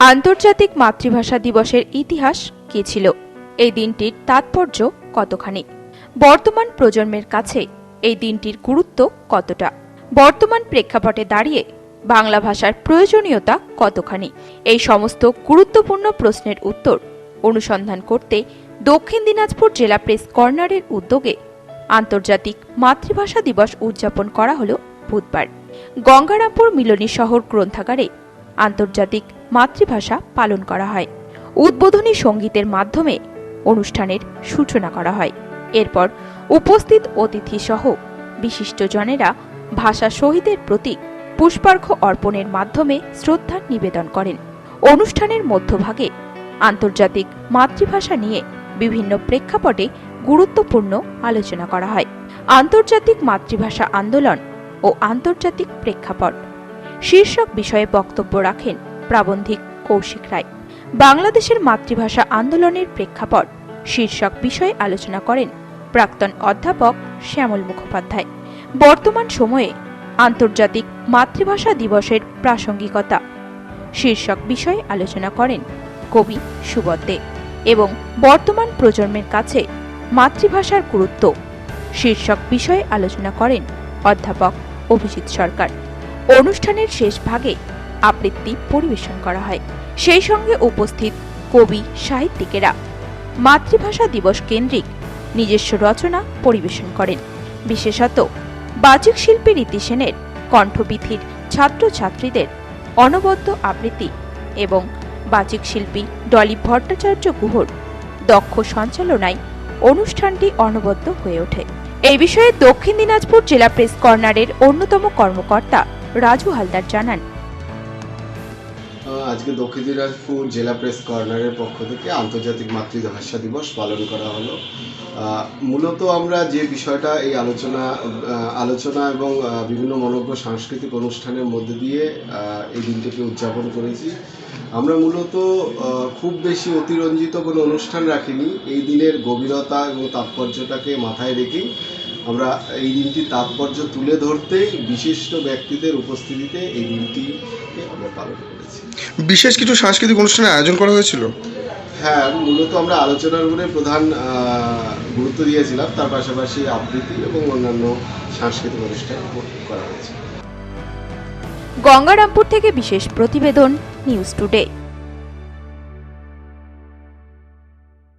আন্তর্জাতিক মাতৃভাষা দিবসের ইতিহাস কী ছিল? এই দিনটির তাৎপর্য কতখানি? বর্তমান প্রজন্মের কাছে এই দিনটির গুরুত্ব কতটা? বর্তমান প্রেক্ষাপটে দাঁড়িয়ে বাংলা ভাষার প্রয়োজনীয়তা কতখানি? এই সমস্ত গুরুত্বপূর্ণ প্রশ্নের উত্তর অনুসন্ধান করতে দক্ষিণ দিনাজপুর জেলা প্রেস কর্নারের উদ্যোগে আন্তর্জাতিক মাতৃভাষা দিবস উদযাপন করা হল বুধবার। গঙ্গারামপুর মিলনী শহর গ্রন্থাগারে আন্তর্জাতিক মাতৃভাষা পালন করা হয়। উদ্বোধনী সঙ্গীতের মাধ্যমে অনুষ্ঠানের সূচনা করা হয়। এরপর উপস্থিত অতিথি সহ বিশিষ্টজনেরা ভাষা শহীদের প্রতি পুষ্পার্ঘ্য অর্পণের মাধ্যমে শ্রদ্ধা নিবেদন করেন। অনুষ্ঠানের মধ্যভাগে আন্তর্জাতিক মাতৃভাষা নিয়ে বিভিন্ন প্রেক্ষাপটে গুরুত্বপূর্ণ আলোচনা করা হয়। আন্তর্জাতিক মাতৃভাষা আন্দোলন ও আন্তর্জাতিক প্রেক্ষাপট। শীর্ষক বিষয়ে বক্তব্য রাখেন প্রাবন্ধিক কৌশিক রায়। বাংলাদেশের মাতৃভাষা আন্দোলনের প্রেক্ষাপট শীর্ষক বিষয়ে আলোচনা করেন প্রাক্তন অধ্যাপক শ্যামল মুখোপাধ্যায়। বর্তমান সময়ে আন্তর্জাতিক মাতৃভাষা দিবসের প্রাসঙ্গিকতা শীর্ষক বিষয়ে আলোচনা করেন কবি সুবদ দে এবং বর্তমান প্রজন্মের কাছে মাতৃভাষার গুরুত্ব শীর্ষক বিষয়ে আলোচনা করেন অধ্যাপক অভিজিৎ সরকার। অনুষ্ঠানের শেষ ভাগে আবৃত্তি পরিবেশন করা হয়। সেই সঙ্গে উপস্থিত কবি, সাহিত্যিকেরা মাতৃভাষা দিবস কেন্দ্রিক নিজস্ব রচনা পরিবেশন করেন। বিশেষত বাচিক শিল্পী রীতি সেনের কণ্ঠবিধির ছাত্রছাত্রীদের অনবদ্য আবৃত্তি এবং বাচিক শিল্পী ডলি ভট্টাচার্য গুহর দক্ষ সঞ্চালনায় অনুষ্ঠানটি অনবদ্য হয়ে ওঠে। এই বিষয়ে দক্ষিণ দিনাজপুর জেলা প্রেস কর্নারের অন্যতম কর্মকর্তা রাজু হালদার জানান। আজকে দক্ষিণ দিনাজপুর জেলা প্রেস কর্নারের পক্ষ থেকে আন্তর্জাতিক মাতৃভাষা দিবস পালন করা হলো। মূলত আমরা যে বিষয়টা এই আলোচনা আলোচনা এবং বিভিন্ন মনজ্ঞ সাংস্কৃতিক অনুষ্ঠানের মধ্যে দিয়ে এই দিনটিকে উদযাপন করেছি। আমরা মূলত খুব বেশি অতিরঞ্জিত কোনো অনুষ্ঠান রাখিনি। এই দিনের গভীরতা এবং তাৎপর্যটাকে মাথায় রেখেই আমরা এই দিনটির তাৎপর্য তুলে ধরতেই বিশিষ্ট ব্যক্তিদের উপস্থিতিতে এই দিনটি আমরা পালন করেছি। বিশেষ কিছু সাংস্কৃতিক অনুষ্ঠানের আয়োজন করা হয়েছিল? হ্যাঁ মূলত আমরা আলোচনার উপরে প্রধান গুরুত্ব দিয়েছিলাম। তার পাশাপাশি আবৃত্তি এবং অন্যান্য সাংস্কৃতিক অনুষ্ঠান করা হয়েছে। গঙ্গারামপুর থেকে বিশেষ প্রতিবেদন নিউজ টুডে।